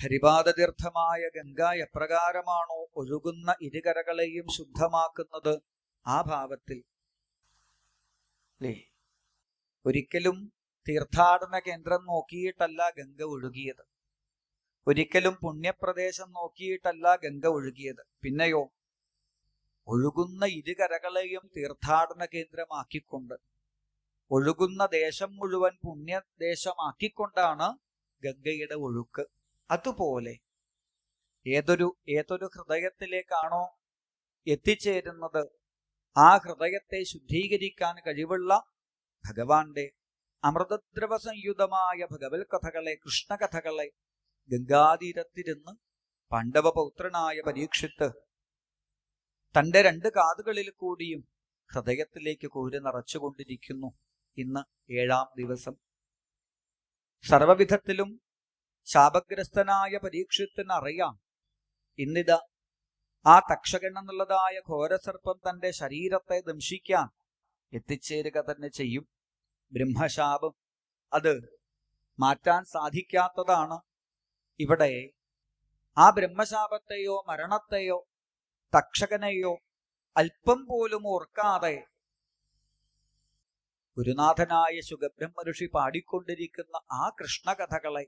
ഹരിപാദതീർത്ഥമായ ഗംഗ എപ്രകാരമാണോ ഒഴുകുന്ന ഇരുകരകളെയും ശുദ്ധമാക്കുന്നത് ആ ഭാവത്തിൽ? ഒരിക്കലും തീർത്ഥാടന കേന്ദ്രം നോക്കിയിട്ടല്ല ഗംഗ ഒഴുകിയത്. ഒരിക്കലും പുണ്യപ്രദേശം നോക്കിയിട്ടല്ല ഗംഗ ഒഴുകിയത്. പിന്നെയോ ഒഴുകുന്ന ഇരുകരകളെയും തീർത്ഥാടന കേന്ദ്രമാക്കിക്കൊണ്ട് ഒഴുകുന്ന ദേശം മുഴുവൻ പുണ്യദേശമാക്കിക്കൊണ്ടാണ് ഗംഗയുടെ ഒഴുക്ക്. അതുപോലെ ഏതൊരു ഏതൊരു ഹൃദയത്തിലേക്കാണോ എത്തിച്ചേരുന്നത് ആ ഹൃദയത്തെ ശുദ്ധീകരിക്കാൻ കഴിവുള്ള ഭഗവാന്റെ അമൃതദ്രവ സംയുതമായ ഭഗവത് കഥകളെ കൃഷ്ണകഥകളെ ഗംഗാതീരത്തിരുന്ന് പാണ്ഡവപൗത്രനായ പരീക്ഷിത്ത് തന്റെ രണ്ട് കാതുകളിൽ കൂടിയും ഹൃദയത്തിലേക്ക് കോരി നിറച്ചുകൊണ്ടിരിക്കുന്നു ഇന്ന് ഏഴാം ദിവസം. സർവവിധത്തിലും ശാപഗ്രസ്തനായ പരീക്ഷത്തിന് അറിയാം ഇന്നിത് ആ തക്ഷകൻ എന്നുള്ളതായ ഘോരസർപ്പം തന്റെ ശരീരത്തെ ദംശിക്കാൻ എത്തിച്ചേരുക തന്നെ ചെയ്യും. ബ്രഹ്മശാപം അത് മാറ്റാൻ സാധിക്കാത്തതാണ്. ഇവിടെ ആ ബ്രഹ്മശാപത്തെയോ മരണത്തെയോ തക്ഷകനെയോ അല്പം പോലും ഓർക്കാതെ ഗുരുനാഥനായ സുഖബ്രഹ്മ ഋഷി പാടിക്കൊണ്ടിരിക്കുന്ന ആ കൃഷ്ണകഥകളെ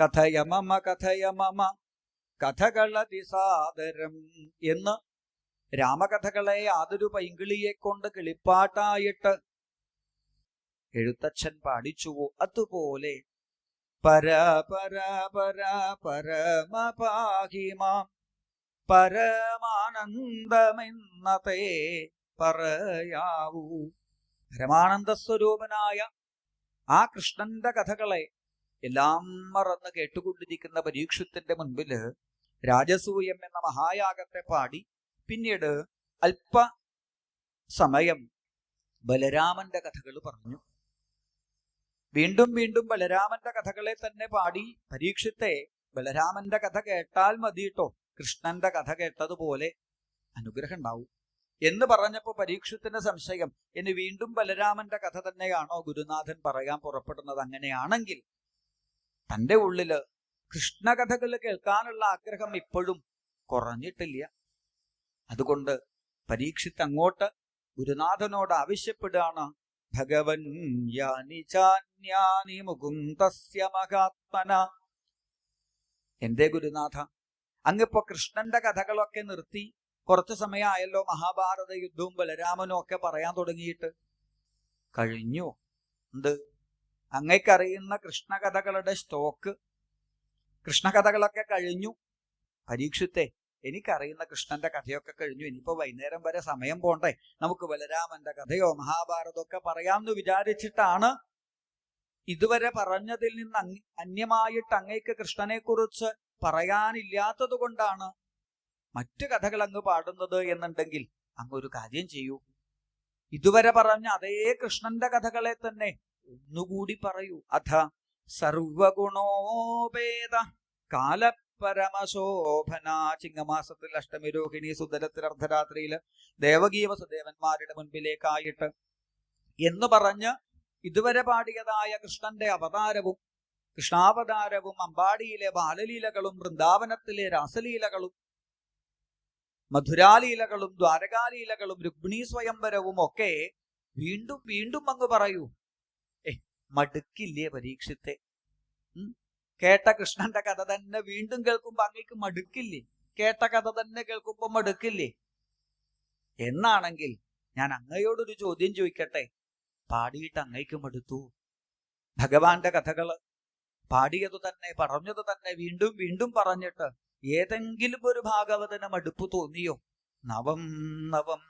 കഥയമമ കഥയമമ കഥകളതിസാദരം എന്ന് രാമകഥകളെ യാതൊരു പൈങ്കിളിയെ കൊണ്ട് കിളിപ്പാട്ടായിട്ട് എഴുത്തച്ഛൻ പാടിച്ചുവോ അതുപോലെ. പര പര പര പരമപാഹിമാം പരമാനന്ദമെന്നതേ പറയാവൂ. പരമാനന്ദ സ്വരൂപനായ ആ കൃഷ്ണന്റെ കഥകളെ എല്ലാം മറന്ന് കേട്ടുകൊണ്ടിരിക്കുന്ന പരീക്ഷത്തിന്റെ മുൻപിൽ രാജസൂയം എന്ന മഹായാഗത്തെ പാടി പിന്നീട് അല്പ സമയം ബലരാമന്റെ കഥകൾ പറഞ്ഞു. വീണ്ടും വീണ്ടും ബലരാമന്റെ കഥകളെ തന്നെ പാടി പരീക്ഷത്തെ ബലരാമന്റെ കഥ കേട്ടാൽ മതി കേട്ടോ കൃഷ്ണന്റെ കഥ കേട്ടതുപോലെ അനുഗ്രഹം ഉണ്ടാവും. എന്ന് പറഞ്ഞപ്പോ പരീക്ഷത്തിന്റെ സംശയം. ഇനി വീണ്ടും ബലരാമന്റെ കഥ തന്നെയാണോ ഗുരുനാഥൻ പറയാൻ പുറപ്പെടുന്നത് അങ്ങനെയാണെങ്കിൽ തന്റെ ഉള്ളിൽ കൃഷ്ണകഥകൾ കേൾക്കാനുള്ള ആഗ്രഹം ഇപ്പോഴും കുറഞ്ഞിട്ടില്ല. അതുകൊണ്ട് പരീക്ഷിത് അങ്ങോട്ട് ഗുരുനാഥനോട് ആവശ്യപ്പെടുകയാണ്. ഭഗവൻ യാനി മഹാത്മന. എന്റെ ഗുരുനാഥ? അങ്ങിപ്പോ കൃഷ്ണന്റെ കഥകളൊക്കെ നിർത്തി കുറച്ചു സമയമായല്ലോ മഹാഭാരത യുദ്ധവും ബലരാമനും ഒക്കെ പറയാൻ തുടങ്ങിയിട്ട്. കഴിഞ്ഞു? എന്ത്? അങ്ങയ്ക്കറിയുന്ന കൃഷ്ണകഥകളുടെ സ്റ്റോക്ക് കൃഷ്ണകഥകളൊക്കെ കഴിഞ്ഞു. പരീക്ഷത്തെ എനിക്കറിയുന്ന കൃഷ്ണന്റെ കഥയൊക്കെ കഴിഞ്ഞു. ഇനിയിപ്പോ വൈകുന്നേരം വരെ സമയം പോണ്ടേ. നമുക്ക് ബലരാമന്റെ കഥയോ മഹാഭാരതമൊക്കെ പറയാമെന്ന് വിചാരിച്ചിട്ടാണ് ഇതുവരെ പറഞ്ഞതിൽ നിന്ന് അന്യമായിട്ട് അങ്ങേക്ക് കൃഷ്ണനെ കുറിച്ച് പറയാനില്ലാത്തത് കൊണ്ടാണ് മറ്റു കഥകൾ അങ്ങ് പാടുന്നത് എന്നുണ്ടെങ്കിൽ അങ്ങ് ഒരു കാര്യം ചെയ്യൂ. ഇതുവരെ പറഞ്ഞ അതേ കൃഷ്ണന്റെ കഥകളെ തന്നെ ഒന്നുകൂടി പറയൂ. അഥ സർവഗുണോപേത കാലപരമശോഭന ചിങ്ങമാസത്തിൽ അഷ്ടമി രോഹിണി സുന്ദരത്തിൽ അർദ്ധരാത്രിയിൽ ദേവകീ വസുദേവന്മാരുടെ മുൻപിലേക്കായിട്ട് എന്ന് പറഞ്ഞ് ഇതുവരെ പാടിയതായ കൃഷ്ണന്റെ അവതാരവും കൃഷ്ണാവതാരവും അമ്പാടിയിലെ ബാലലീലകളും വൃന്ദാവനത്തിലെ രാസലീലകളും മധുരാലീലകളും ദ്വാരകാലീലകളും രുക്മിണി സ്വയംവരവും ഒക്കെ വീണ്ടും വീണ്ടും അങ്ങ് പറയൂ. മടുക്കില്ലേ പരീക്ഷത്തെ? കേട്ട കൃഷ്ണന്റെ കഥ തന്നെ വീണ്ടും കേൾക്കുമ്പോ അങ്ങേക്ക് മടുക്കില്ലേ? കേട്ട കഥ തന്നെ കേൾക്കുമ്പോ മടുക്കില്ലേ? എന്നാണെങ്കിൽ ഞാൻ അങ്ങയോടൊരു ചോദ്യം ചോദിക്കട്ടെ? പാടിയിട്ട് അങ്ങേക്ക് മടുത്തു. ഭഗവാന്റെ കഥകൾ പാടിയത് തന്നെ പറഞ്ഞത് തന്നെ വീണ്ടും വീണ്ടും പറഞ്ഞിട്ട് ഏതെങ്കിലും ഒരു ഭാഗവതന് മടുപ്പ് തോന്നിയോ? നവം നവം.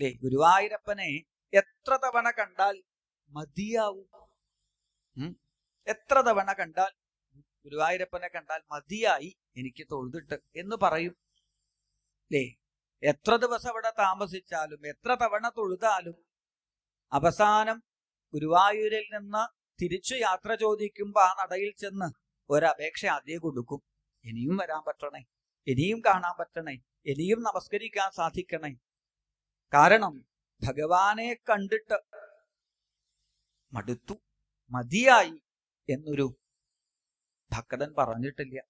ലേ ഗുരുവായൂരപ്പനെ എത്ര തവണ കണ്ടാൽ മതിയാവും? എത്ര തവണ കണ്ടാൽ ഗുരുവായൂരപ്പനെ കണ്ടാൽ മതിയായി എനിക്ക് തൊഴുതിട്ട് എന്ന് പറയും. ലേ എത്ര ദിവസം അവിടെ താമസിച്ചാലും എത്ര തവണ തൊഴുതാലും അവസാനം ഗുരുവായൂരിൽ നിന്ന് തിരിച്ചു യാത്ര ചോദിക്കുമ്പോൾ ആ നടയിൽ ചെന്ന് ഒരപേക്ഷ ആദ്യം കൊടുക്കും. ഇനിയും വരാൻ പറ്റണേ ഇനിയും കാണാൻ പറ്റണേ ഇനിയും നമസ്കരിക്കാൻ സാധിക്കണേ. കാരണം ഭഗവാനെ കണ്ടിട്ട് മടുത്തു. മതിയായി എന്നൊരു ഭക്തൻ പറഞ്ഞിട്ടില്ല.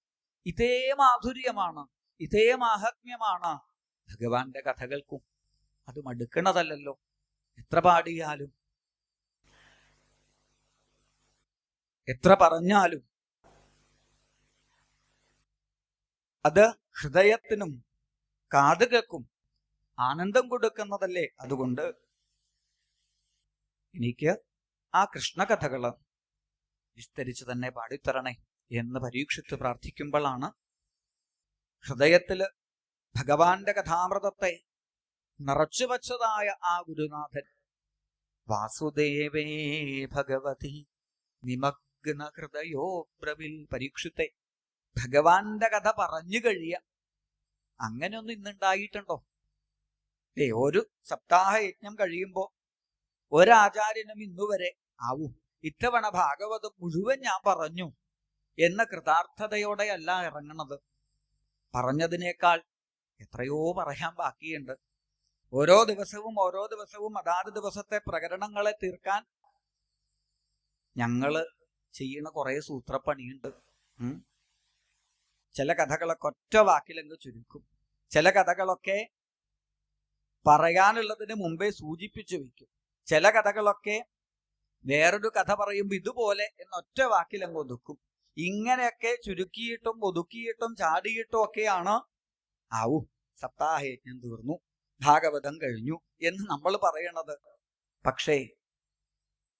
ഇതേ മാധുര്യമാണ് ഇതേ മാഹാത്മ്യമാണ് ഭഗവാന്റെ കഥകൾക്കും. അത് മടുക്കണതല്ലല്ലോ എത്ര പാടിയാലും എത്ര പറഞ്ഞാലും അത് ഹൃദയത്തിനും കാതുകൾക്കും ആനന്ദം കൊടുക്കുന്നതല്ലേ. അതുകൊണ്ട് എനിക്ക് ആ കൃഷ്ണകഥകൾ വിസ്തരിച്ച് തന്നെ പാടിത്തരണേ എന്ന് പരീക്ഷിച്ച് പ്രാർത്ഥിക്കുമ്പോഴാണ് ഹൃദയത്തിൽ ഭഗവാന്റെ കഥാമൃതത്തെ നിറച്ചു വച്ചതായ ആ ഗുരുനാഥൻ. വാസുദേവേ ഭഗവതി നിമഗ്ന ഹൃദയോ പ്രവിൽ പരീക്ഷത്തെ ഭഗവാന്റെ കഥ പറഞ്ഞു കഴിയ. അങ്ങനെയൊന്നും ഇന്നുണ്ടായിട്ടുണ്ടോ? ഏ ഒരു സപ്താഹ യജ്ഞം കഴിയുമ്പോ ഒരാചാര്യനും ഇന്നുവരെ ആവും. ഇത്തവണ ഭാഗവതം മുഴുവൻ ഞാൻ പറഞ്ഞു എന്ന കൃതാർത്ഥതയോടെയല്ല ഇറങ്ങണത്. പറഞ്ഞതിനേക്കാൾ എത്രയോ പറയാൻ ബാക്കിയുണ്ട്. ഓരോ ദിവസവും ഓരോ ദിവസവും അതാത് ദിവസത്തെ പ്രകരണങ്ങളെ തീർക്കാൻ ഞങ്ങൾ ചെയ്യണ കുറെ സൂത്രപ്പണിയുണ്ട്. ചില കഥകളൊക്കെ ഒറ്റ വാക്കിലങ്ങ് ചുരുക്കും. ചില കഥകളൊക്കെ പറയാനുള്ളതിന് മുമ്പേ സൂചിപ്പിച്ചു വെക്കും ചില കഥകളൊക്കെ വേറൊരു കഥ പറയുമ്പോൾ ഇതുപോലെ എന്നൊറ്റ വാക്കിലങ്ങ് ഒതുക്കും. ഇങ്ങനെയൊക്കെ ചുരുക്കിയിട്ടും ഒതുക്കിയിട്ടും ചാടിയിട്ടും ഒക്കെയാണ് ആവു സപ്താഹയജ്ഞം തീർന്നു ഭാഗവതം കഴിഞ്ഞു എന്ന് നമ്മൾ പറയണത്. പക്ഷേ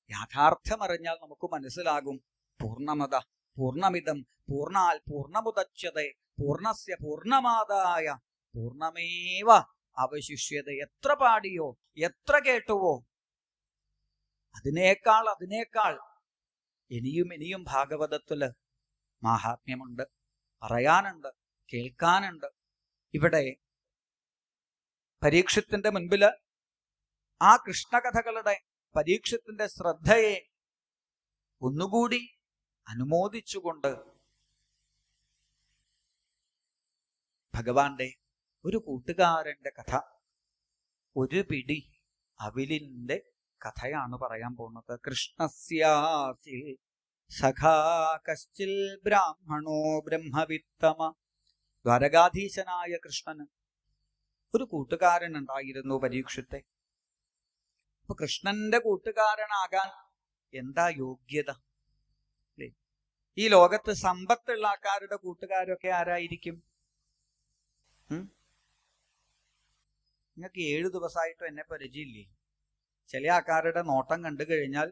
യാഥാർത്ഥ്യമറിഞ്ഞാൽ നമുക്ക് മനസ്സിലാകും പൂർണമത പൂർണമിതം പൂർണാൽ പൂർണമുദച്യത പൂർണസ്യ പൂർണമാതായ പൂർണമേവ അവശിഷ്യത എത്ര പാടിയോ എത്ര കേട്ടുവോ അതിനേക്കാൾ അതിനേക്കാൾ ഇനിയും ഇനിയും ഭാഗവതത്തിൽ മാഹാത്മ്യമുണ്ട് പറയാനുണ്ട് കേൾക്കാനുണ്ട്. ഇവിടെ പരീക്ഷത്തിന്റെ മുൻപിൽ ആ കൃഷ്ണകഥകളുടെ പരീക്ഷത്തിന്റെ ശ്രദ്ധയെ ഒന്നുകൂടി അനുമോദിച്ചുകൊണ്ട് ഭഗവാന്റെ ഒരു കൂട്ടുകാരന്റെ കഥ ഒരു പിടി അവിലിന്റെ കഥയാണ് പറയാൻ പോകുന്നത്. കൃഷ്ണസ്യാസിൽ സഖാ കശ്ചിൽ ബ്രാഹ്മണോ ബ്രഹ്മവിത്തമ. ദ്വാരകാധീശനായ കൃഷ്ണന് ഒരു കൂട്ടുകാരൻ ഉണ്ടായിരുന്നു പരീക്ഷത്തെ. അപ്പൊ കൃഷ്ണന്റെ കൂട്ടുകാരനാകാൻ എന്താ യോഗ്യത? അല്ലേ? ഈ ലോകത്ത് സമ്പത്തുള്ള ആൾക്കാരുടെ കൂട്ടുകാരൊക്കെ ആരായിരിക്കും? നിങ്ങൾക്ക് ഏഴു ദിവസമായിട്ടും എന്നെ പരിചയമില്ലേ? ചില ആൾക്കാരുടെ നോട്ടം കണ്ടു കഴിഞ്ഞാൽ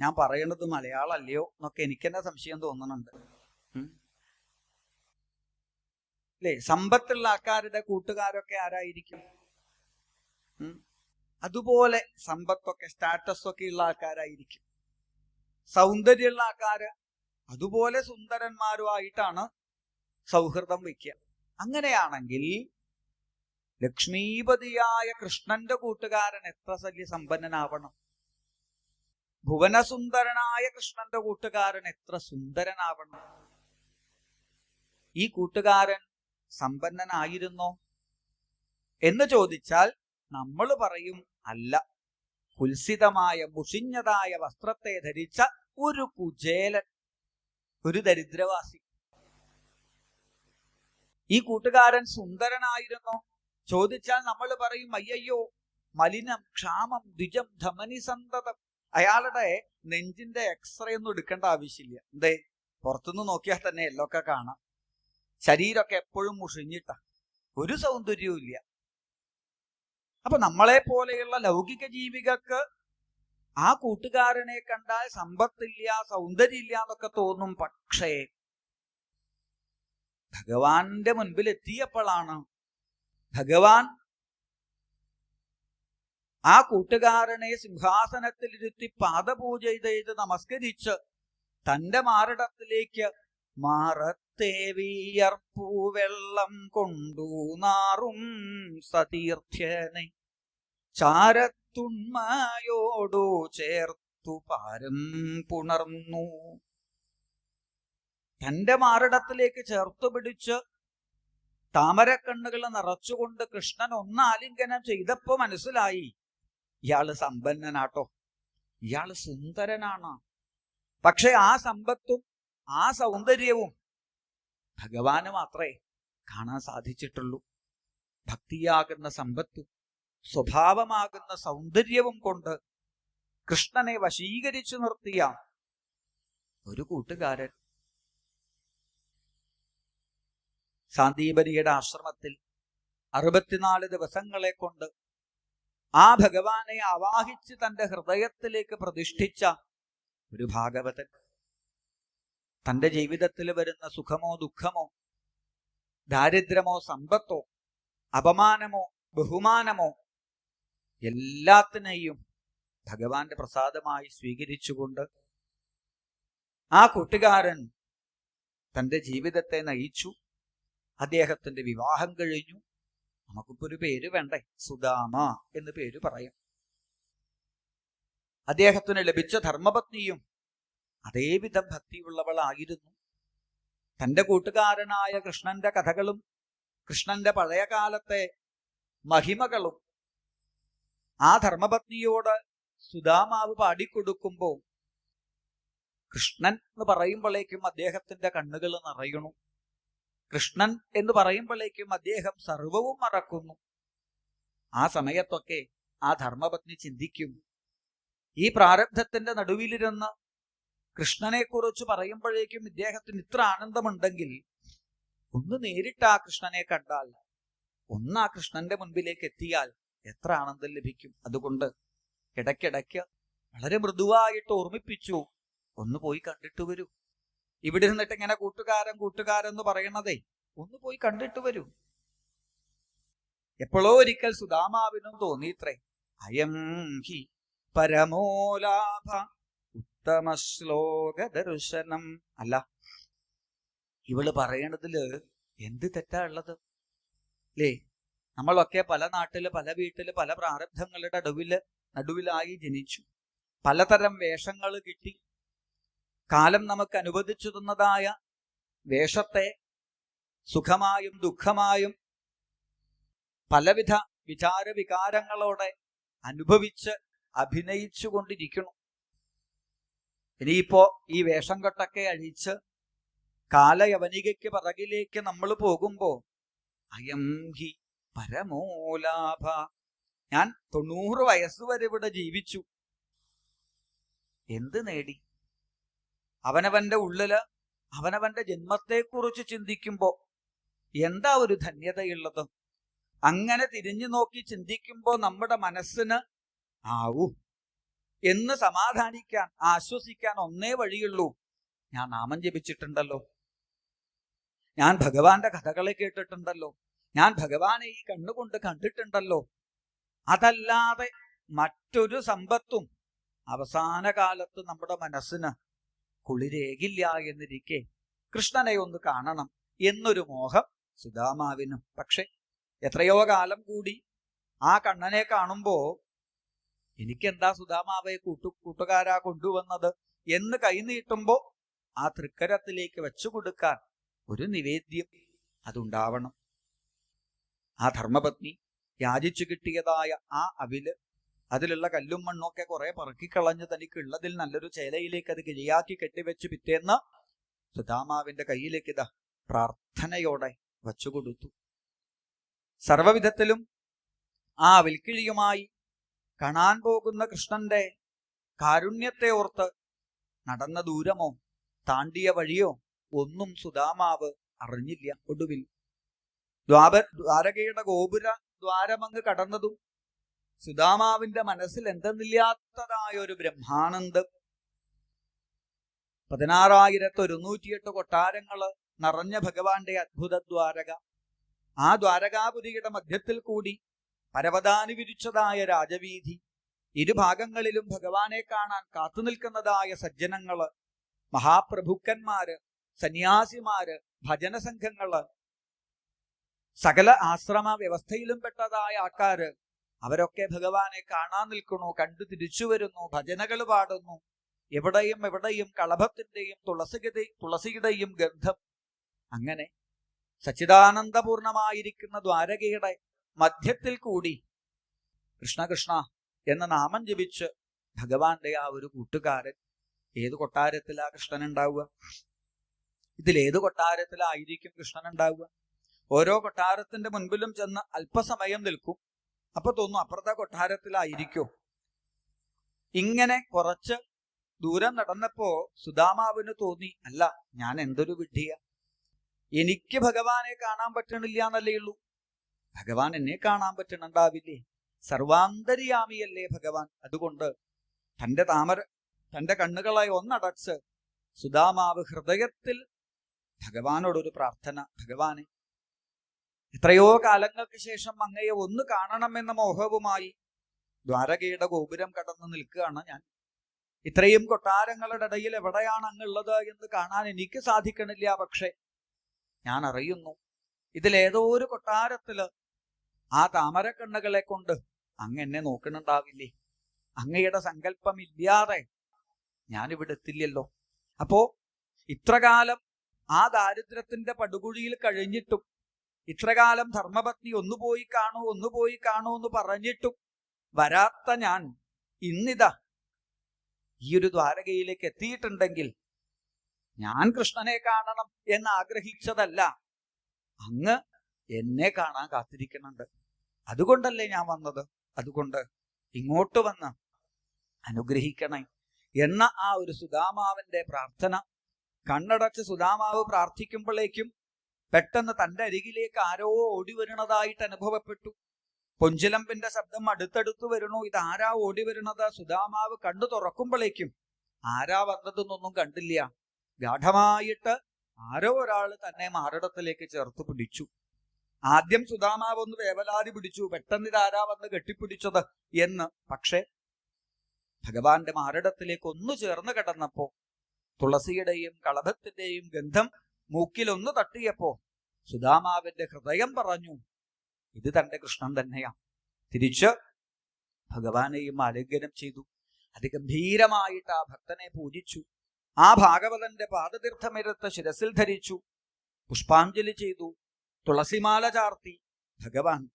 ഞാൻ പറയണത് മലയാളമല്ലയോ എന്നൊക്കെ എനിക്ക് തന്നെ സംശയം തോന്നുന്നുണ്ട്. അല്ലേ സമ്പത്തുള്ള ആൾക്കാരുടെ കൂട്ടുകാരൊക്കെ ആരായിരിക്കും? അതുപോലെ സമ്പത്തൊക്കെ സ്റ്റാറ്റസ് ഒക്കെ ഉള്ള ആൾക്കാരായിരിക്കും. സൗന്ദര്യമുള്ള ആൾക്കാര് അതുപോലെ സുന്ദരന്മാരുമായിട്ടാണ് സൗഹൃദം വയ്ക്കുക അങ്ങനെയാണെങ്കിൽ ലക്ഷ്മീപതിയായ കൃഷ്ണന്റെ കൂട്ടുകാരൻ എത്ര വലിയ സമ്പന്നനാവണം ഭുവനസുന്ദരനായ കൃഷ്ണന്റെ കൂട്ടുകാരൻ എത്ര സുന്ദരനാവണം. ഈ കൂട്ടുകാരൻ സമ്പന്നനായിരുന്നോ? എന്ന് ചോദിച്ചാൽ നമ്മൾ പറയും അല്ല. കുൽസിതമായ മുഷിഞ്ഞതായ വസ്ത്രത്തെ ധരിച്ച ഒരു കുചേലൻ ഒരു ദരിദ്രവാസി. ഈ കൂട്ടുകാരൻ സുന്ദരനായിരുന്നോ? ചോദിച്ചാൽ നമ്മൾ പറയും അയ്യയ്യോ മലിനം ക്ഷാമം ദ്വിജം ധമനി സന്തതം. അയാളുടെ നെഞ്ചിന്റെ എക്സ്റേ ഒന്നും എടുക്കേണ്ട ആവശ്യമില്ല. എന്തേ പുറത്തുനിന്ന് നോക്കിയാൽ തന്നെ എല്ലൊക്കെ കാണാം. ശരീരമൊക്കെ എപ്പോഴും മുഷിഞ്ഞിട്ട. ഒരു സൗന്ദര്യവും ഇല്ല. അപ്പൊ നമ്മളെ പോലെയുള്ള ലൗകിക ജീവികൾക്ക് ആ കൂട്ടുകാരനെ കണ്ടാൽ സമ്പത്തില്ല സൗന്ദര്യമില്ല എന്നൊക്കെ തോന്നും പക്ഷേ ഭഗവാന്റെ മുൻപിൽ എത്തിയപ്പോഴാണ് ഭഗവാൻ ആ കൂട്ടുകാരനെ സിംഹാസനത്തിലിരുത്തി പാദപൂജ ചെയ്ത് നമസ്കരിച്ച് തന്റെ മാറിടത്തിലേക്ക് മാറത്തേവിയർപ്പൂവെള്ളം കൊണ്ടു നാറും സതീർത്ഥ്യനെ. ചാരത്തുണ്മയോടു ചേർത്തു പാരം പുണർന്നു. തന്റെ മാറിടത്തിലേക്ക് ചേർത്തു പിടിച്ച് താമരക്കണ്ണുകൾ നിറച്ചുകൊണ്ട് കൃഷ്ണൻ ഒന്ന് ആലിംഗനം ചെയ്തപ്പോ മനസ്സിലായി. ഇയാൾ സമ്പന്നനാട്ടോ. ഇയാൾ സുന്ദരനാണ്. പക്ഷെ ആ സമ്പത്തും ആ സൗന്ദര്യവും ഭഗവാന് മാത്രമേ കാണാൻ സാധിച്ചിട്ടുള്ളൂ. ഭക്തിയാകുന്ന സമ്പത്തും സ്വഭാവമാകുന്ന സൗന്ദര്യവും കൊണ്ട് കൃഷ്ണനെ വശീകരിച്ചു നിർത്തിയ ഒരു കൂട്ടുകാരൻ സാന്ദീപനിയുടെ ആശ്രമത്തിൽ അറുപത്തിനാല് ദിവസങ്ങളെ കൊണ്ട് ആ ഭഗവാനെ ആവാഹിച്ച് തന്റെ ഹൃദയത്തിലേക്ക് പ്രതിഷ്ഠിച്ച ഒരു ഭാഗവതൻ. തന്റെ ജീവിതത്തിൽ വരുന്ന സുഖമോ ദുഃഖമോ ദാരിദ്ര്യമോ സമ്പത്തോ അപമാനമോ ബഹുമാനമോ എല്ലാത്തിനെയും ഭഗവാന്റെ പ്രസാദമായി സ്വീകരിച്ചുകൊണ്ട് ആ കൂട്ടുകാരൻ തന്റെ ജീവിതത്തെ നയിച്ചു. അദ്ദേഹത്തിന്റെ വിവാഹം കഴിഞ്ഞു. നമുക്കിപ്പോ ഒരു പേര് വേണ്ടേ? സുദാമ എന്ന് പേര് പറയും. അദ്ദേഹത്തിന് ലഭിച്ച ധർമ്മപത്നിയും അതേവിധം ഭക്തിയുള്ളവളായിരുന്നു. തന്റെ കൂട്ടുകാരനായ കൃഷ്ണന്റെ കഥകളും കൃഷ്ണന്റെ പഴയകാലത്തെ മഹിമകളും ആ ധർമ്മപത്നിയോട് സുദാമാവ് പാടിക്കൊടുക്കുമ്പോൾ കൃഷ്ണൻ എന്ന് പറയുമ്പോഴേക്കും അദ്ദേഹത്തിന്റെ കണ്ണുകൾ നിറയണു. കൃഷ്ണൻ എന്ന് പറയുമ്പോഴേക്കും അദ്ദേഹം സർവവും മറക്കുന്നു. ആ സമയത്തൊക്കെ ആ ധർമ്മപത്നി ചിന്തിക്കും ഈ പ്രാരബ്ധത്തിന്റെ നടുവിലിരുന്ന് കൃഷ്ണനെ കുറിച്ച് പറയുമ്പോഴേക്കും ഇദ്ദേഹത്തിന് ഇത്ര ആനന്ദമുണ്ടെങ്കിൽ ഒന്ന് നേരിട്ട് ആ കൃഷ്ണനെ കണ്ടാൽ ഒന്ന് ആ കൃഷ്ണന്റെ മുൻപിലേക്ക് എത്തിയാൽ എത്ര ആനന്ദം ലഭിക്കും. അതുകൊണ്ട് ഇടയ്ക്കിടയ്ക്ക് വളരെ മൃദുവായിട്ട് ഓർമ്മിപ്പിച്ചു ഒന്ന് പോയി കണ്ടിട്ട് വരൂ. ഇവിടെ ഇരുന്നിട്ട് ഇങ്ങനെ കൂട്ടുകാരൻ കൂട്ടുകാരൻ എന്ന് പറയണതേ ഒന്ന് പോയി കണ്ടിട്ട് വരൂ. എപ്പോഴോ ഒരിക്കൽ സുധാമാവിനും തോന്നിയിത്രേ അയം ഹി പരമോലാഭ ഉത്തമ ശ്ലോക ദർശനം. അല്ല ഇവൾ പറയണതിൽ എന്ത് തെറ്റാ ഉള്ളത്? അല്ലേ നമ്മളൊക്കെ പല നാട്ടിൽ പല വീട്ടിൽ പല പ്രാരബ്ധങ്ങളുടെ നടുവിൽ നടുവിലായി ജനിച്ചു. പലതരം വേഷങ്ങൾ കിട്ടി. കാലം നമുക്ക് അനുവദിച്ചു തന്നതായ വേഷത്തെ സുഖമായും ദുഃഖമായും പലവിധ വിചാര വികാരങ്ങളോടെ അനുഭവിച്ച് അഭിനയിച്ചു കൊണ്ടിരിക്കണം ഇനിയിപ്പോ ഈ വേഷം കെട്ടൊക്കെ അഴിച്ച് കാലയവനികയ്ക്ക് പിറകിലേക്ക് നമ്മൾ പോകുമ്പോ അയം ഹി പരമോലാഭ. ഞാൻ തൊണ്ണൂറ് വയസ്സ് വരെ ഇവിടെ ജീവിച്ചു. എന്ത് നേടി? അവനവന്റെ ഉള്ളിൽ അവനവന്റെ ജന്മത്തെക്കുറിച്ച് ചിന്തിക്കുമ്പോൾ എന്താ ഒരു ധന്യതയുള്ളത്? അങ്ങനെ തിരിഞ്ഞു നോക്കി ചിന്തിക്കുമ്പോൾ നമ്മുടെ മനസ്സിന് ആവൂ. എന്ന് സമാധാനിക്കാൻ ആശ്വസിക്കാൻ ഒന്നേ വഴിയുള്ളൂ. ഞാൻ നാമം ജപിച്ചിട്ടുണ്ടല്ലോ. ഞാൻ ഭഗവാന്റെ കഥകളെ കേട്ടിട്ടുണ്ടല്ലോ. ഞാൻ ഭഗവാനെ ഈ കണ്ണുകൊണ്ട് കണ്ടിട്ടുണ്ടല്ലോ. അതല്ലാതെ മറ്റൊരു സമ്പത്തും അവസാന കാലത്ത് നമ്മുടെ മനസ്സിന് കുളിരേകില്ല എന്നിരിക്കെ കൃഷ്ണനെ ഒന്ന് കാണണം എന്നൊരു മോഹം സുധാമാവിനും. പക്ഷെ എത്രയോ കാലം കൂടി ആ കണ്ണനെ കാണുമ്പോ എനിക്കെന്താ സുധാമാവയെ കൂട്ടു കൂട്ടുകാരാ കൊണ്ടുവന്നത് എന്ന് കൈനീട്ടുമ്പോ ആ തൃക്കരത്തിലേക്ക് വെച്ചു കൊടുക്കാൻ ഒരു നിവേദ്യം അതുണ്ടാവണം. ആ ധർമ്മപത്നി യാചിച്ചു കിട്ടിയതായ ആ അവിൽ അതിലുള്ള കല്ലും മണ്ണൊക്കെ കുറെ പറക്കിക്കളഞ്ഞ് തനിക്കുള്ളതിൽ നല്ലൊരു ചേലയിലേക്ക് അത് കിഴിയാക്കി കെട്ടിവെച്ച് പിറ്റേന്ന് സുധാമാവിന്റെ കയ്യിലേക്ക് ഇതാ പ്രാർത്ഥനയോടെ വച്ചുകൊടുത്തു സർവവിധത്തിലും ആ വിൽക്കിഴിയുമായി കാണാൻ പോകുന്ന കൃഷ്ണന്റെ കാരുണ്യത്തെ ഓർത്ത് നടന്ന ദൂരമോ താണ്ടിയ വഴിയോ ഒന്നും സുധാമാവ് അറിഞ്ഞില്ല. ഒടുവിൽ ദ്വാപ ദ്വാരകയുടെ ഗോപുര ദ്വാരമങ്ങ് കടന്നതും സുധാമാവിന്റെ മനസ്സിൽ എന്തെന്നില്ലാത്തതായ ഒരു ബ്രഹ്മാനന്ദം. പതിനാറായിരത്തി ഒരുന്നൂറ്റിയെട്ട് കൊട്ടാരങ്ങൾ നിറഞ്ഞ ഭഗവാന്റെ അത്ഭുത ദ്വാരക ആ ദ്വാരകാപുരിയുടെ മധ്യത്തിൽ കൂടി പരവതാനി വിരിച്ചതായ രാജവീഥി ഇരുഭാഗങ്ങളിലും ഭഗവാനെ കാണാൻ കാത്തുനിൽക്കുന്നതായ സജ്ജനങ്ങൾ മഹാപ്രഭുക്കന്മാര് സന്യാസിമാര് ഭജന സംഘങ്ങൾ സകല ആശ്രമ വ്യവസ്ഥയിലും പെട്ടതായ ആൾക്കാര് അവരൊക്കെ ഭഗവാനെ കാണാൻ നിൽക്കണു കണ്ടു തിരിച്ചു വരുന്നു ഭജനകൾ പാടുന്നു. എവിടെയും എവിടെയും കളഭത്തിന്റെയും തുളസിയുടെ തുളസിയുടെയും ഗന്ധം. അങ്ങനെ സച്ചിദാനന്ദപൂർണമായിരിക്കുന്ന ദ്വാരകയുടെ മധ്യത്തിൽ കൂടി കൃഷ്ണകൃഷ്ണ കൃഷ്ണ എന്ന നാമം ജപിച്ച് ഭഗവാന്റെ ആ ഒരു കൂട്ടുകാരൻ ഏത് കൊട്ടാരത്തിലാ കൃഷ്ണൻ ഉണ്ടാവുക ഇതിലേത് കൊട്ടാരത്തിലായിരിക്കും കൃഷ്ണൻ ഉണ്ടാവുക ഓരോ കൊട്ടാരത്തിന്റെ മുൻപിലും ചെന്ന് അല്പസമയം നിൽക്കും. അപ്പൊ തോന്നും അപ്പുറത്തെ കൊട്ടാരത്തിലായിരിക്കും. ഇങ്ങനെ കുറച്ച് ദൂരം നടന്നപ്പോ സുദാമാവിന് തോന്നി അല്ല ഞാൻ എന്തൊരു വിഡ്ഢിയ. എനിക്ക് ഭഗവാനെ കാണാൻ പറ്റണില്ല എന്നല്ലേ ഉള്ളൂ. ഭഗവാൻ എന്നെ കാണാൻ പറ്റണുണ്ടാവില്ലേ? സർവാന്തരിയാമിയല്ലേ ഭഗവാൻ. അതുകൊണ്ട് തന്റെ താമര തന്റെ കണ്ണുകളായി ഒന്നടച്ച് സുദാമാവ് ഹൃദയത്തിൽ ഭഗവാനോടൊരു പ്രാർത്ഥന ഭഗവാനെ എത്രയോ കാലങ്ങൾക്ക് ശേഷം അങ്ങയെ ഒന്ന് കാണണമെന്ന മോഹവുമായി ദ്വാരകയുടെ ഗോപുരം കടന്ന് നിൽക്കുകയാണ് ഞാൻ. ഇത്രയും കൊട്ടാരങ്ങളുടെ ഇടയിൽ എവിടെയാണ് അങ്ങുള്ളത് എന്ന് കാണാൻ എനിക്ക് സാധിക്കണില്ല പക്ഷേ ഞാൻ അറിയുന്നു ഇതിലേതോ ഒരു കൊട്ടാരത്തിൽ ആ താമരക്കണ്ണുകളെ കൊണ്ട് അങ്ങ് എന്നെ നോക്കണുണ്ടാവില്ലേ? അങ്ങയുടെ സങ്കല്പമില്ലാതെ ഞാനിവിടെ എത്തില്ലല്ലോ. അപ്പോ ഇത്രകാലം ആ ദാരിദ്ര്യത്തിന്റെ പടുകുഴിയിൽ കഴിഞ്ഞിട്ടും ഇത്രകാലം ധർമ്മപത്നി ഒന്ന് പോയി കാണൂ ഒന്ന് പോയി കാണൂ എന്ന് പറഞ്ഞിട്ടും വരാത്ത ഞാൻ ഇന്നിതാ ഈ ഒരു ദ്വാരകയിലേക്ക് എത്തിയിട്ടുണ്ടെങ്കിൽ ഞാൻ കൃഷ്ണനെ കാണണം എന്ന് ആഗ്രഹിച്ചതല്ല അങ്ങ് എന്നെ കാണാൻ കാത്തിരിക്കുന്നുണ്ട്. അതുകൊണ്ടല്ലേ ഞാൻ വന്നത്? അതുകൊണ്ട് ഇങ്ങോട്ട് വന്ന് അനുഗ്രഹിക്കണേ എന്ന ആ ഒരു സുദാമാവിന്റെ പ്രാർത്ഥന. കണ്ണടച്ച് സുദാമാവ് പ്രാർത്ഥിക്കുമ്പോഴേക്കും പെട്ടെന്ന് തന്റെ അരികിലേക്ക് ആരോ ഓടി വരുന്നതായിട്ട് അനുഭവപ്പെട്ടു. പൊഞ്ചിലമ്പിന്റെ ശബ്ദം അടുത്തടുത്ത് വരുന്നു. ഇത് ആരാ ഓടി വരുന്നത് സുദാമാവ് കണ്ടു തുറക്കുമ്പോഴേക്കും ആരാ വന്നതെന്നൊന്നും കണ്ടില്ല. ഗാഠമായിട്ട് ആരോ ഒരാൾ തന്നെ മാറിടത്തിലേക്ക് ചേർത്ത് പിടിച്ചു. ആദ്യം സുദാമാവ് ഒന്ന് വേവലാതി പിടിച്ചു. പെട്ടെന്ന് ഇതാരാ വന്ന് കെട്ടിപ്പിടിച്ചത് എന്ന്. പക്ഷെ ഭഗവാന്റെ മാറിടത്തിലേക്ക് ഒന്നു ചേർന്ന് കിടന്നപ്പോ തുളസിയുടെയും കളഭത്തിന്റെയും ഗന്ധം മൂക്കിലൊന്ന് തട്ടിയപ്പോ സുദാമാവിന്റെ ഹൃദയം പറഞ്ഞു ഇത് തന്റെ കൃഷ്ണൻ തന്നെയാ. തിരിച്ച് ഭഗവാനെയും ആലിംഗനം ചെയ്തു. അതിഗംഭീരമായിട്ട് ആ ഭക്തനെ പൂജിച്ചു. ആ ഭാഗവതന്റെ പാദതീർത്ഥമെടുത്ത് ശിരസിൽ ധരിച്ചു. പുഷ്പാഞ്ജലി ചെയ്തു. തുളസിമാല ചാർത്തി. ഭഗവാൻ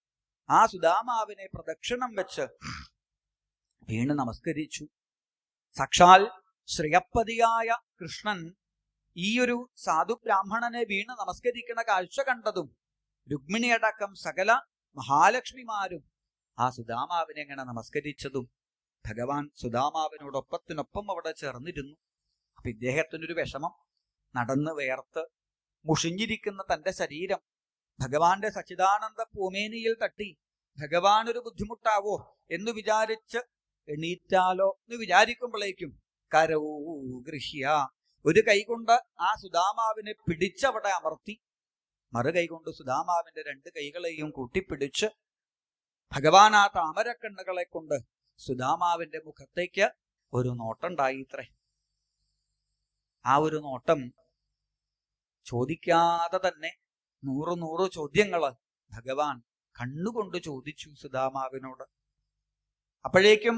ആ സുദാമാവിനെ പ്രദക്ഷിണം വെച്ച് വീണ് നമസ്കരിച്ചു. സാക്ഷാൽ ശ്രീയപ്പതിയായ കൃഷ്ണൻ ഈ ഒരു സാധു ബ്രാഹ്മണനെ വീണ് നമസ്കരിക്കുന്ന കാഴ്ച കണ്ടതും രുക്മിണിയടക്കം സകല മഹാലക്ഷ്മിമാരും ആ സുദാമാവിനെ എങ്ങനെ നമസ്കരിച്ചതും ഭഗവാൻ സുദാമാവിനോടൊപ്പത്തിനൊപ്പം അവിടെ ചേർന്നിരുന്നു. അപ്പൊ ഇദ്ദേഹത്തിനൊരു വിഷമം. നടന്ന് വേർത്ത് മുഷിഞ്ഞിരിക്കുന്ന തന്റെ ശരീരം ഭഗവാന്റെ സച്ചിദാനന്ദ പൂമേനിയിൽ തട്ടി ഭഗവാൻ ഒരു ബുദ്ധിമുട്ടാവോ എന്ന് വിചാരിച്ച് എണീറ്റാലോ എന്ന് വിചാരിക്കുമ്പോഴേക്കും കരവൂ ഗൃഹ്യ ഒരു കൈകൊണ്ട് ആ സുദാമാവിനെ പിടിച്ചവിടെ അമർത്തി മറു കൈകൊണ്ട് സുദാമാവിന്റെ രണ്ട് കൈകളെയും കൂട്ടിപ്പിടിച്ച് ഭഗവാൻ ആ താമരക്കണ്ണുകളെ കൊണ്ട് സുദാമാവിന്റെ മുഖത്തേക്ക് ഒരു നോട്ടുണ്ടായിത്രേ. ആ ഒരു നോട്ടം ചോദിക്കാതെ തന്നെ നൂറ് നൂറ് ചോദ്യങ്ങൾ ഭഗവാൻ കണ്ണുകൊണ്ട് ചോദിച്ചു സുദാമാവിനോട്. അപ്പോഴേക്കും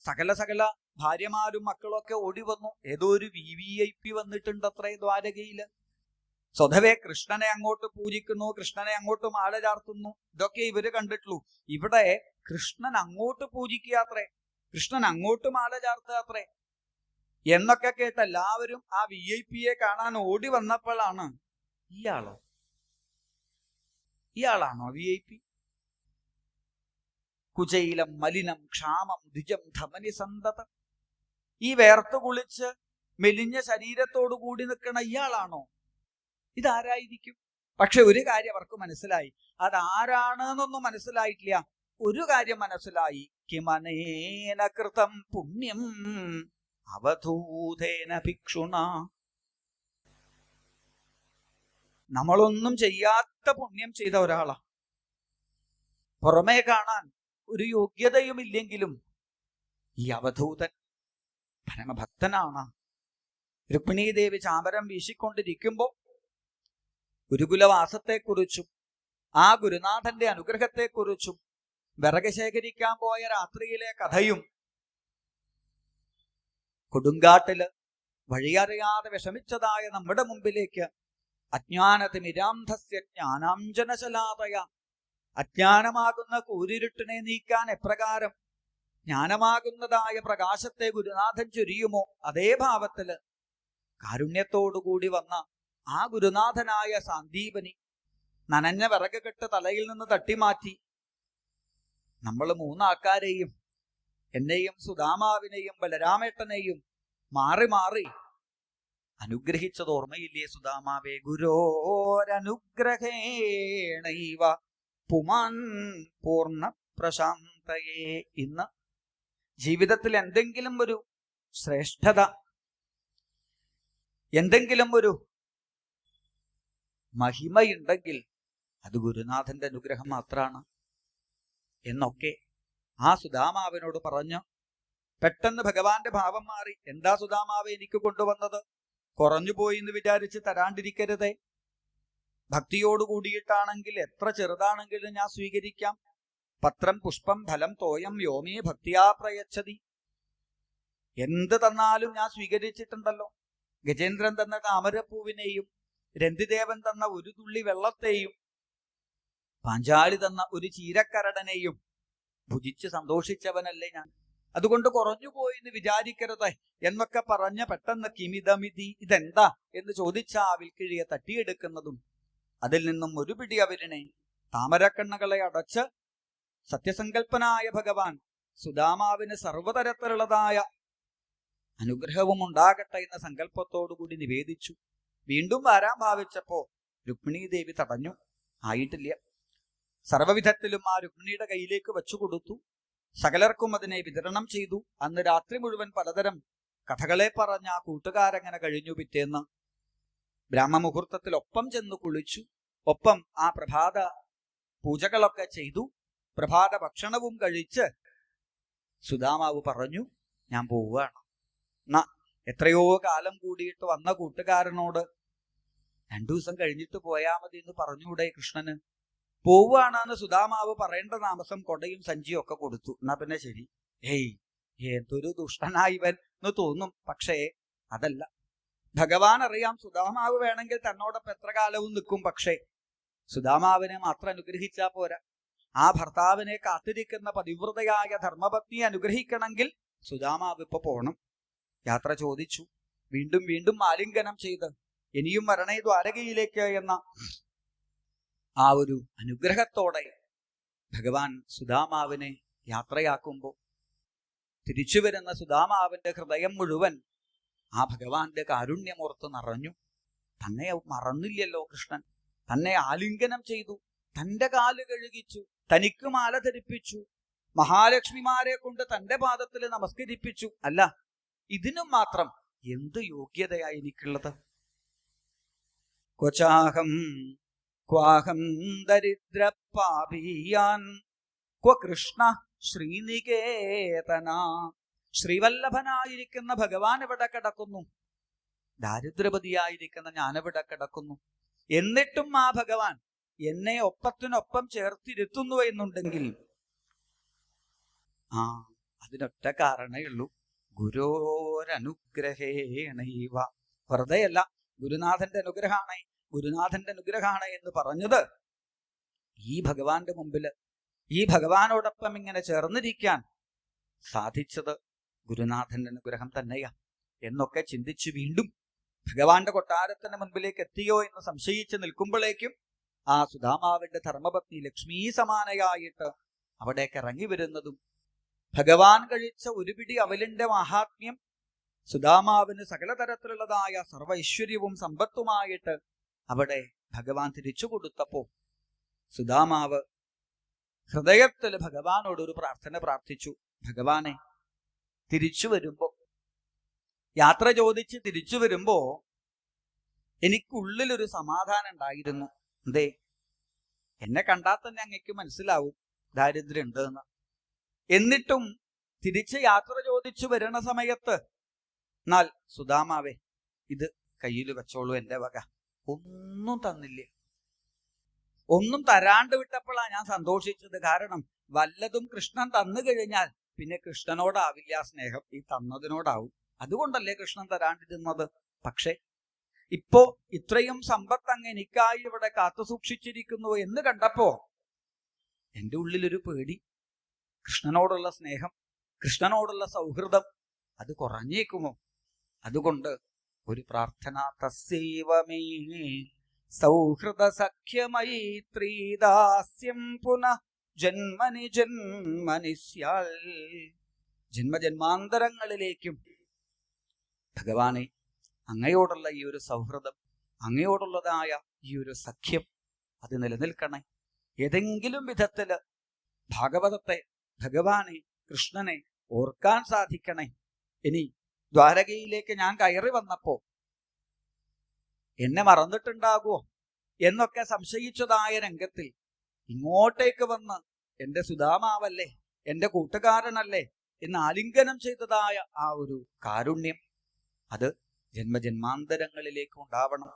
സകല സകല ഭാര്യമാരും മക്കളൊക്കെ ഓടി വന്നു. ഏതോ ഒരു വി വി ഐ പി വന്നിട്ടുണ്ട് അത്രേ ദ്വാരകയിൽ. സ്വതവേ കൃഷ്ണനെ അങ്ങോട്ട് പൂജിക്കുന്നു കൃഷ്ണനെ അങ്ങോട്ട് മാല ചാർത്തുന്നു ഇതൊക്കെ ഇവർ കണ്ടിട്ടുള്ളൂ. ഇവിടെ കൃഷ്ണൻ അങ്ങോട്ട് പൂജിക്കുക അത്രേ കൃഷ്ണൻ അങ്ങോട്ട് മാല ചാർത്തുക അത്രേ എന്നൊക്കെ കേട്ട് എല്ലാവരും ആ വി ഐ പിയെ കാണാൻ ഓടി വന്നപ്പോഴാണ് ഇയാളോ? ഇയാളാണോ വി ഐ പി കുചൈലം മലിനം ക്ഷാമം ദ്വിജം ധമനി സന്തതം. ഈ വേർത്ത് കുളിച്ച് മെലിഞ്ഞ ശരീരത്തോടു കൂടി നിൽക്കണ ഇയാളാണോ? ഇതാരായിരിക്കും? പക്ഷെ ഒരു കാര്യം അവർക്ക് മനസ്സിലായി. അതാരാണ് എന്നൊന്നും മനസ്സിലായിട്ടില്ല. ഒരു കാര്യം മനസ്സിലായി കിമനേന കൃതം പുണ്യം അവധൂതേന ഭിക്ഷുണ. നമ്മളൊന്നും ചെയ്യാത്ത പുണ്യം ചെയ്ത ഒരാളാ. പുറമേ കാണാൻ ഒരു യോഗ്യതയുമില്ലെങ്കിലും ഈ അവധൂതൻ പരമഭക്തനാണ്. രുക്മിണീദേവി ചാമരം വീശിക്കൊണ്ടിരിക്കുമ്പോൾ ഗുരുകുലവാസത്തെക്കുറിച്ചും ആ ഗുരുനാഥന്റെ അനുഗ്രഹത്തെക്കുറിച്ചും വിറക് ശേഖരിക്കാൻ പോയ രാത്രിയിലെ കഥയും കൊടുങ്കാട്ടിൽ വഴിയറിയാതെ വിഷമിച്ചതായ നമ്മുടെ മുമ്പിലേക്ക് അജ്ഞാനത്തിനിരാന്ധസ്യ ജ്ഞാനാഞ്ജനശലാതയ അജ്ഞാനമാകുന്ന കൂരിരുട്ടിനെ നീക്കാൻ എപ്രകാരം ജ്ഞാനമാകുന്നതായ പ്രകാശത്തെ ഗുരുനാഥൻ ചൊരിയുമോ അതേ ഭാവത്തിൽ കാരുണ്യത്തോടുകൂടി വന്ന ആ ഗുരുനാഥനായ സാന്ദീപനി നനഞ്ഞ വിറക് കെട്ട് തലയിൽ നിന്ന് തട്ടിമാറ്റി നമ്മൾ മൂന്നാൾക്കാരെയും എന്നെയും സുധാമാവിനെയും ബലരാമേട്ടനെയും മാറി മാറി അനുഗ്രഹിച്ചത് ഓർമ്മയില്ലേ സുധാമാവേ? ഗുരോരനുഗ്രഹേണൈവ പുമാൻ പൂർണ പ്രശാന്തയെ ഇന്ന് ജീവിതത്തിൽ എന്തെങ്കിലും ഒരു ശ്രേഷ്ഠത എന്തെങ്കിലും ഒരു മഹിമയുണ്ടെങ്കിൽ അത് ഗുരുനാഥന്റെ അനുഗ്രഹം മാത്രമാണ് എന്നൊക്കെ ആ സുധാമാവിനോട് പറഞ്ഞു പെട്ടെന്ന് ഭഗവാന്റെ ഭാവം മാറി എന്താ സുധാമാവ് എനിക്ക് കൊണ്ടുവന്നത്? കുറഞ്ഞുപോയി എന്ന് വിചാരിച്ച് തരാണ്ടിരിക്കരുതേ. ഭക്തിയോട് കൂടിയിട്ടാണെങ്കിൽ എത്ര ചെറുതാണെങ്കിലും ഞാൻ സ്വീകരിക്കാം. പത്രം പുഷ്പം ഫലം തോയം യോമേ ഭക്തിയാ പ്രയച്ഛതി എന്ത് തന്നാലും ഞാൻ സ്വീകരിച്ചിട്ടുണ്ടല്ലോ. ഗജേന്ദ്രൻ തന്ന താമരപ്പൂവിനെയും രന്തിദേവൻ തന്ന ഒരു തുള്ളി വെള്ളത്തെയും പാഞ്ചാലി തന്ന ഒരു ചീരക്കരടനെയും ഭുജിച്ച് സന്തോഷിച്ചവനല്ലേ ഞാൻ. അതുകൊണ്ട് കുറഞ്ഞുപോയി എന്ന് വിചാരിക്കരുത് എന്നൊക്കെ പറഞ്ഞ പെട്ടെന്ന് കിമിതമിതി ഇതെന്താ എന്ന് ചോദിച്ച ആ വിൽക്കിഴിയെ തട്ടിയെടുക്കുന്നതും അതിൽ നിന്നും ഒരു പിടി അവരിനെ താമരക്കണ്ണുകളെ അടച്ച് സത്യസങ്കല്പനായ ഭഗവാൻ സുദാമാവിന് സർവതരത്തിലുള്ളതായ അനുഗ്രഹവും ഉണ്ടാകട്ടെ എന്ന സങ്കല്പത്തോടുകൂടി നിവേദിച്ചു. വീണ്ടും വരാൻ ഭാവിച്ചപ്പോ രുക്മിണി ദേവി തടഞ്ഞു. ആയിട്ടില്ല. സർവവിധത്തിലും ആ രുക്മിണിയുടെ കയ്യിലേക്ക് വെച്ചു കൊടുത്തു. സകലർക്കും അതിനെ വിതരണം ചെയ്തു. അന്ന് രാത്രി മുഴുവൻ പലതരം കഥകളെ പറഞ്ഞ ആ കൂട്ടുകാരങ്ങനെ കഴിഞ്ഞു പിറ്റേന്ന് ബ്രാഹ്മമുഹൂർത്തത്തിൽ ഒപ്പം ചെന്ന് കുളിച്ചു. ഒപ്പം ആ പ്രഭാത പൂജകളൊക്കെ ചെയ്തു. പ്രഭാത ഭക്ഷണവും കഴിച്ച് സുധാമാവ് പറഞ്ഞു ഞാൻ പോവുകയാണ്. എന്നാ എത്രയോ കാലം കൂടിയിട്ട് വന്ന കൂട്ടുകാരനോട് രണ്ടു ദിവസം കഴിഞ്ഞിട്ട് പോയാൽ മതി എന്ന് പറഞ്ഞുകൂടെ കൃഷ്ണന്. പോവുകയാണെന്ന് സുധാമാവ് പറയേണ്ട താമസം കൊടയും സഞ്ചിയും ഒക്കെ കൊടുത്തു. എന്നാ പിന്നെ ശരി. ഏയ് ഏതൊരു ദുഷ്ടനായി ഇവൻ എന്ന് തോന്നും. പക്ഷേ അതല്ല. ഭഗവാൻ അറിയാം സുധാമാവ് വേണമെങ്കിൽ തന്നോടൊപ്പം എത്ര കാലവും നിൽക്കും. പക്ഷേ സുധാമാവിനെ മാത്രം അനുഗ്രഹിച്ചാൽ പോരാ. ആ ഭർത്താവിനെ കാത്തിരിക്കുന്ന പതിവ്രതയായ ധർമ്മപത്നിയെ അനുഗ്രഹിക്കണമെങ്കിൽ സുദാമാവ് ഇപ്പൊ പോണം. യാത്ര ചോദിച്ചു. വീണ്ടും വീണ്ടും ആലിംഗനം ചെയ്ത് ഇനിയും വരണേ ദ്വാരകയിലേക്ക് എന്ന ആ ഒരു അനുഗ്രഹത്തോടെ ഭഗവാൻ സുധാമാവിനെ യാത്രയാക്കുമ്പോൾ തിരിച്ചു വരുന്ന സുധാമാവിന്റെ ഹൃദയം മുഴുവൻ ആ ഭഗവാന്റെ കാരുണ്യമോർത്ത് നിറഞ്ഞു. തന്നെ മറന്നില്ലല്ലോ കൃഷ്ണൻ. തന്നെ ആലിംഗനം ചെയ്തു. തന്റെ കാൽ കഴുകിച്ചു. തനിക്ക് മാല ധരിപ്പിച്ചു. മഹാലക്ഷ്മിമാരെ കൊണ്ട് തന്റെ പാദത്തിൽ നമസ്കരിപ്പിച്ചു. അല്ല ഇതിനും മാത്രം എന്ത് യോഗ്യതയാ എനിക്കുള്ളത്? ക്വചാഹം ക്വാഹം ദരിദ്ര പാപിയാൻ ക്വ കൃഷ്ണ ശ്രീനികേതന. ശ്രീവല്ലഭനായിരിക്കുന്ന ഭഗവാൻ ഇവിടെ കിടക്കുന്നു? ദാരിദ്ര്യപതിയായിരിക്കുന്ന ഞാനിവിടെ കിടക്കുന്നു? എന്നിട്ടും ആ ഭഗവാൻ എന്നെ ഒപ്പത്തിനൊപ്പം ചേർത്തിരുത്തുന്നു എന്നുണ്ടെങ്കിൽ. ആ അതിനൊറ്റ കാരണേ ഉള്ളൂ. ഗുരോരനുഗ്രഹേണൈവ വെറുതെയല്ല ഗുരുനാഥന്റെ അനുഗ്രഹമാണ് ഗുരുനാഥന്റെ അനുഗ്രഹമാണ് എന്ന് പറഞ്ഞത്. ഈ ഭഗവാന്റെ മുമ്പിൽ ഈ ഭഗവാനോടൊപ്പം ഇങ്ങനെ ചേർന്നിരിക്കാൻ സാധിച്ചത് ഗുരുനാഥന്റെ അനുഗ്രഹം തന്നെയാ എന്നൊക്കെ ചിന്തിച്ചു വീണ്ടും ഭഗവാന്റെ കൊട്ടാരത്തിന്റെ മുൻപിലേക്ക് എത്തിയോ എന്ന് സംശയിച്ച് നിൽക്കുമ്പോഴേക്കും ആ സുധാമാവിന്റെ ധർമ്മപത്നി ലക്ഷ്മീ സമാനയായിട്ട് അവിടേക്ക് ഇറങ്ങി വരുന്നതും ഭഗവാൻ കഴിച്ച ഒരു പിടി അവലിന്റെ മഹാത്മ്യം സുധാമാവിന് സകലതരത്തിലുള്ളതായ സർവ ഐശ്വര്യവും സമ്പത്തുമായിട്ട് അവിടെ ഭഗവാൻ തിരിച്ചു കൊടുത്തപ്പോ സുധാമാവ് ഹൃദയത്തിൽ ഭഗവാനോട് ഒരു പ്രാർത്ഥന പ്രാർത്ഥിച്ചു. ഭഗവാനെ തിരിച്ചു വരുമ്പോ യാത്ര ചോദിച്ച് തിരിച്ചു വരുമ്പോ എനിക്കുള്ളിലൊരു സമാധാനം ഉണ്ടായിരുന്നു. എന്തേ? എന്നെ കണ്ടാൽ തന്നെ അങ്ങക്ക് മനസ്സിലാവും ദാരിദ്ര്യം ഉണ്ട് എന്ന് എന്നിട്ടും തിരിച്ച് യാത്ര ചോദിച്ചു വരുന്ന സമയത്ത് എന്നാൽ സുദാമാവേ ഇത് കയ്യിൽ വെച്ചോളൂ എന്റെ വക. ഒന്നും തന്നില്ല. ഒന്നും തരാണ്ട് വിട്ടപ്പോഴാ ഞാൻ സന്തോഷിച്ചത്. കാരണം വല്ലതും കൃഷ്ണൻ തന്നു കഴിഞ്ഞാൽ പിന്നെ കൃഷ്ണനോടാവില്ല സ്നേഹം. ഈ തന്നതിനോടാവും. അതുകൊണ്ടല്ലേ കൃഷ്ണൻ തരാണ്ടിരുന്നത്. പക്ഷേ ഇപ്പോ ഇത്രയും സമ്പത്ത് അങ്ങ് എനിക്കായി ഇവിടെ കാത്തു സൂക്ഷിച്ചിരിക്കുന്നു എന്ന് കണ്ടപ്പോ എന്റെ ഉള്ളിലൊരു പേടി. കൃഷ്ണനോടുള്ള സ്നേഹം കൃഷ്ണനോടുള്ള സൗഹൃദം അത് കുറഞ്ഞേക്കുമോ? അതുകൊണ്ട് ഒരു പ്രാർത്ഥന. തസ്സൈവമേ സൗഹൃദ സഖ്യമൈത്രീദാസ്യം പുനഃ ജന്മനി ജന്മനി ജന്മജന്മാന്തരങ്ങളിലേക്കും ഭഗവാനെ അങ്ങയോടുള്ള ഈ ഒരു സൗഹൃദം അങ്ങയോടുള്ളതായ ഈ ഒരു സഖ്യം അത് നിലനിൽക്കണേ. ഏതെങ്കിലും വിധത്തിൽ ഭാഗവതത്തെ ഭഗവാനെ കൃഷ്ണനെ ഓർക്കാൻ സാധിക്കണേ. ഇനി ദ്വാരകയിലേക്ക് ഞാൻ കയറി വന്നപ്പോ എന്നെ മറന്നിട്ടുണ്ടാകുമോ എന്നൊക്കെ സംശയിച്ചതായ രംഗത്തിൽ ഇങ്ങോട്ടേക്ക് വന്ന് എന്റെ സുധാമാവല്ലേ എന്റെ കൂട്ടുകാരനല്ലേ എന്ന് ആലിംഗനം ചെയ്തതായ ആ ഒരു കാരുണ്യം. അത് ജന്മജന്മാന്തരങ്ങളിലേക്ക് ഉണ്ടാവണം.